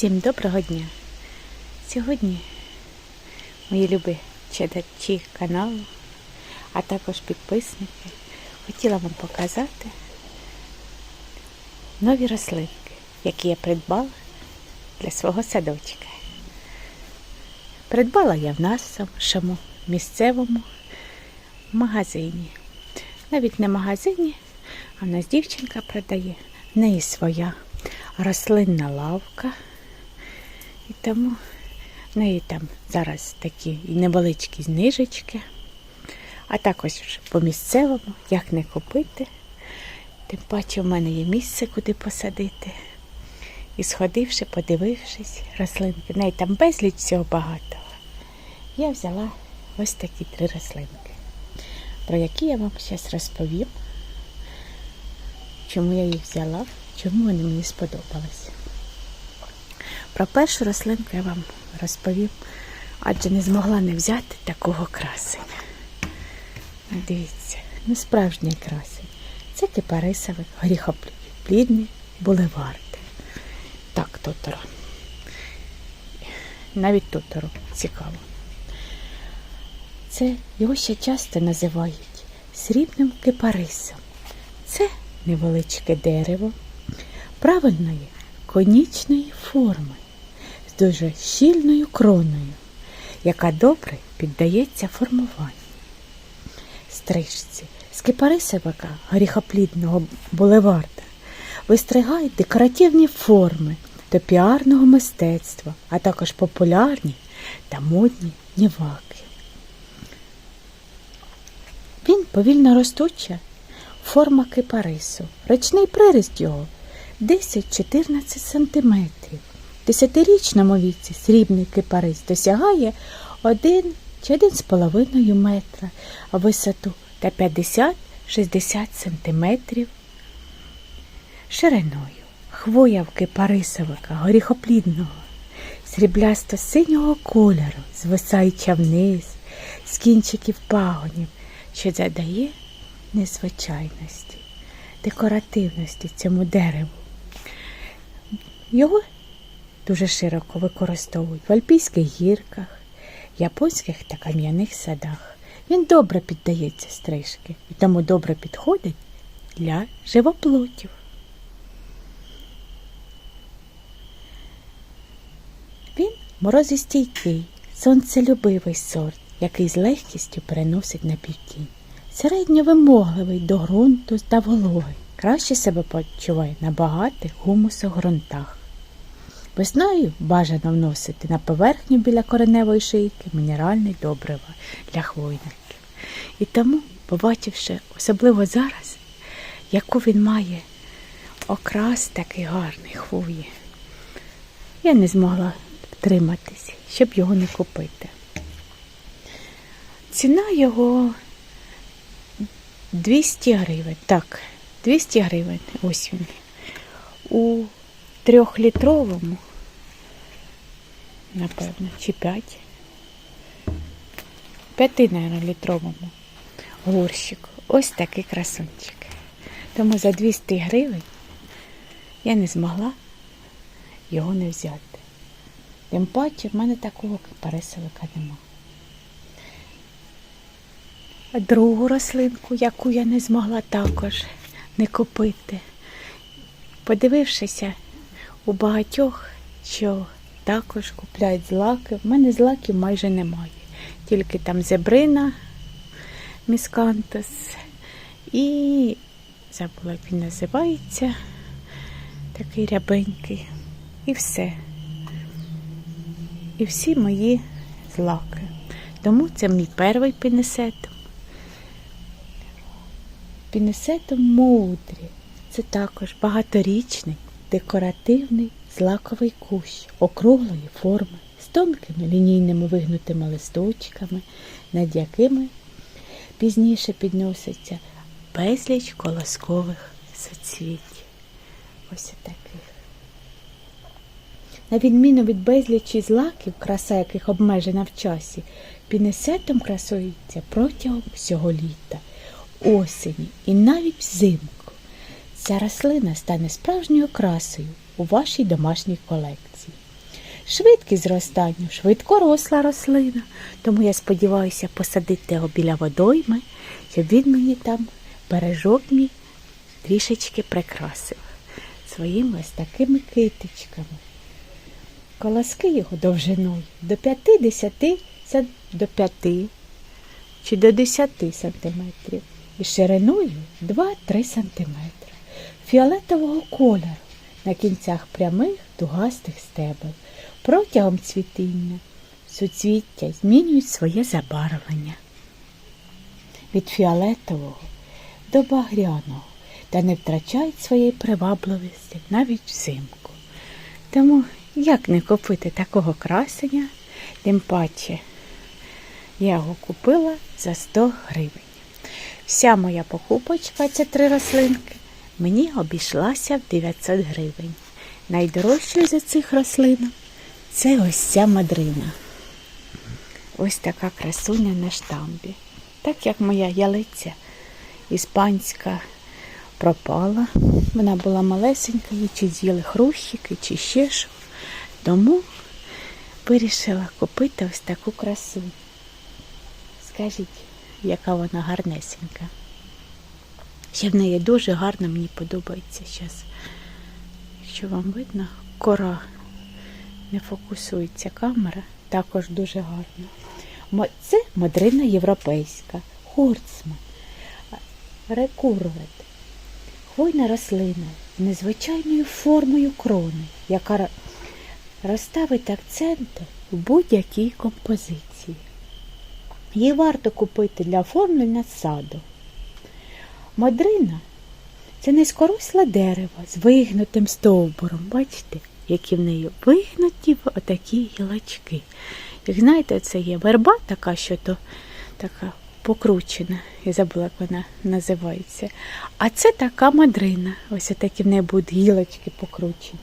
Всім доброго дня! Сьогодні мої любі читачі каналу, а також підписники, хотіла вам показати нові рослинки, які я придбала для свого садочка. Придбала я в нашому місцевому магазині. Навіть не магазині, а в нас дівчинка продає. В неї своя рослинна лавка. І тому в неї там зараз такі і невеличкі знижечки. А також по місцевому, як не купити. Тим паче в мене є місце, куди посадити. І сходивши, подивившись, рослинки. В неї там безліч всього багато. Я взяла ось такі три рослинки, про які я вам зараз розповім, чому я їх взяла, чому вони мені сподобалися. Про першу рослинку я вам розповім, адже не змогла не взяти такого красення. Дивіться, ну справжній красень. Це кипарисовик, горіхоплідний, булевард. Так, тоторо. Навіть тоторо цікаво. Це його ще часто називають срібним кипарисом. Це невеличке дерево правильної конічної форми дуже щільною кроною, яка добре піддається формуванню. Стрижці з кипарисовика горіхоплідного булеварда вистригають декоративні форми до піарного мистецтва, а також популярні та модні ніваки. Він повільно ростуча форма кипарису. Речний приріст його 10-14 см. Десятирічному віці срібний кипарис досягає 1 чи 1,5 метра, висоту та 50-60 см шириною. Хвоя в кипарисовика горіхоплідного, сріблясто-синього кольору, звисаюча вниз, з кінчиків пагонів, що задає незвичайності, декоративності цьому дереву. Його дуже широко використовують в альпійських гірках, японських та кам'яних садах. Він добре піддається стрижки і тому добре підходить для живоплотів. Він морозостійкий, сонцелюбивий сорт, який з легкістю переносить на півтінь. Середньовимогливий до ґрунту та вологи. Краще себе почуває на багатих гумусах ґрунтах. Весною бажано вносити на поверхню біля кореневої шийки мінеральне добрива для хвойників. І тому, побачивши, особливо зараз, яку він має окрас такий гарний хвої, я не змогла втриматись, щоб його не купити. Ціна його 200 гривень. Так, 200 гривень. Ось він. У трьохлітровому, напевно, чи 5. П'яти, мабуть, літровому горщику. Ось такий красунчик. Тому за 200 гривень я не змогла його не взяти. Тим паче в мене такого кипарисовика нема. Другу рослинку, яку я не змогла також не купити. Подивившися у багатьох, що також купляють злаки. В мене злаків майже немає. Тільки там зебрина міскантус і забула, як він називається. Такий рябенький. І все. І всі мої злаки. Тому це мій перший пінесетом. Пінесетом мудрі. Це також багаторічний, декоративний злаковий кущ округлої форми з тонкими лінійними вигнутими листочками, над якими пізніше підноситься безліч колоскових соцвіть. Ось таких. На відміну від безлічі злаків, краса яких обмежена в часі, пінесетом красується протягом всього літа, осені і навіть взимку. Ця рослина стане справжньою красою у вашій домашній колекції. швидкість зростання, швидко росла рослина. Тому я сподіваюся посадити його біля водойми, щоб він мені там бережок мій трішечки прикрасив своїми ось такими китичками. Колоски його довжиною до 50 сан- до 5 чи до 10 сантиметрів і шириною 2-3 сантиметри. Фіолетового кольору на кінцях прямих дугастих стебел. Протягом цвітіння суцвіття змінюють своє забарвлення. Від фіолетового до багряного та не втрачають своєї привабливості навіть взимку. Тому як не купити такого красення, тим паче я його купила за 100 гривень. Вся моя покупочка, це три рослинки, мені обійшлася в 900 гривень. Найдорожчою за цих рослинок це ось ця мадрина. Ось така красуня на штамбі. Так як моя ялиця іспанська пропала. Вона була малесенька, її чи з'їли хрущики, чи ще що. Тому вирішила купити ось таку красу. Скажіть, яка вона гарнесенька. Ще в неї дуже гарно, мені подобається зараз. Якщо вам видно, кора не фокусується камера, також дуже гарно. Це мадрина європейська, хорцман, рекурвет. Хвойна рослина з незвичайною формою крони, яка розставить акценти в будь-якій композиції. Її варто купити для оформлення саду. Мадрина це низькоросле дерево з вигнутим стовбуром. Бачите, які в неї вигнуті отакі гілочки. Як знаєте, це є верба така, що то така покручена. Я забула, як вона називається. А це така мадрина. Ось такі в неї будуть гілочки покручені.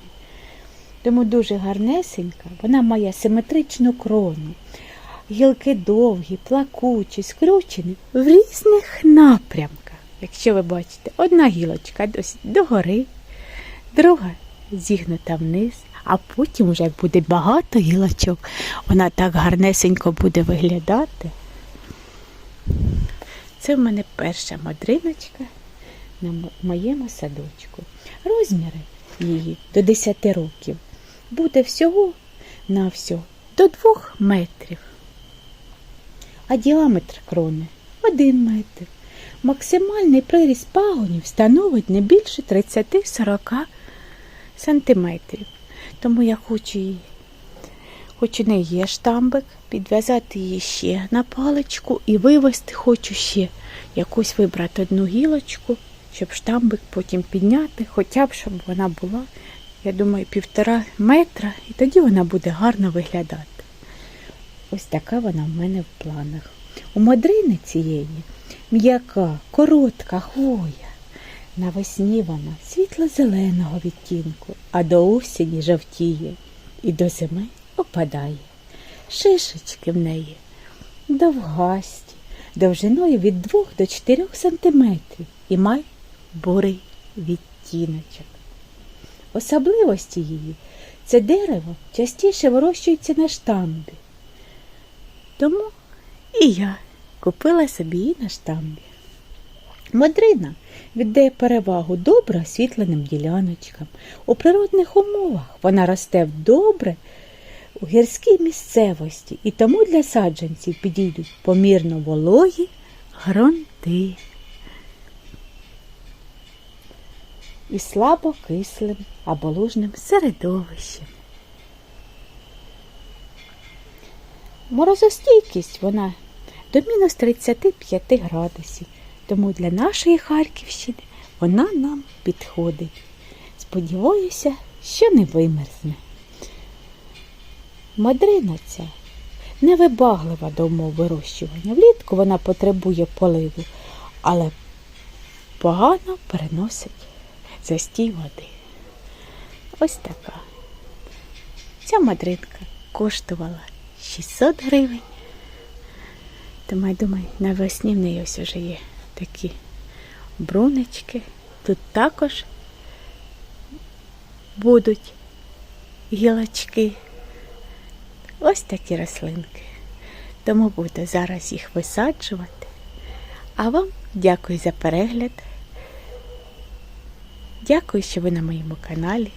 Тому дуже гарнесенька, вона має симетричну крону. Гілки довгі, плакучі, скручені в різних напрямках. Якщо ви бачите, одна гілочка догори, друга зігнута вниз, а потім, вже буде багато гілочок, вона так гарнесенько буде виглядати. Це в мене перша мадриночка на моєму садочку. Розміри її до 10 років буде всього на всього до 2 метрів. А діаметр крони 1 метр. Максимальний приріст пагонів становить не більше 30-40 сантиметрів. Тому я хочу її, хоч у неї є штамбик, підв'язати її ще на паличку і вивести хочу ще якусь вибрати одну гілочку, щоб штамбик потім підняти, хоча б щоб вона була, я думаю, півтора метра, і тоді вона буде гарно виглядати. Ось така вона в мене в планах. У мадрини цієї м'яка, коротка хвоя. Навесні вона світло-зеленого відтінку, а до осені жовтіє і до зими опадає. Шишечки в неї довгасті, довжиною від 2 до 4 сантиметрів і має бурий відтіночок. Особливості її це дерево частіше вирощується на штамбі. Тому і я купила собі на штамбі. Мадрина віддає перевагу добре освітленим діляночкам. У природних умовах вона росте в добре у гірській місцевості і тому для саджанців підійдуть помірно вологі ґрунти і слабо кислим або лужним середовищем. Морозостійкість вона до мінус 35 градусів, тому для нашої Харківщини вона нам підходить. Сподіваюся, що не вимерзне. Мадрина ця невибаглива до умов вирощування. Влітку вона потребує поливу, але погано переносить застій води. Ось така. Ця мадринка коштувала 600 гривень. Тому я думаю, навесні в неї ось вже є такі брунечки. Тут також будуть гілочки ось такі рослинки. Тому буду зараз їх висаджувати. А вам дякую за перегляд. Дякую, що ви на моєму каналі.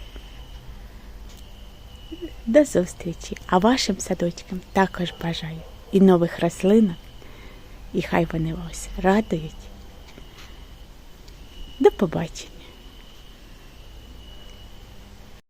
До зустрічі! А вашим садочкам також бажаю і нових рослинок, і хай вони вас радують. До побачення!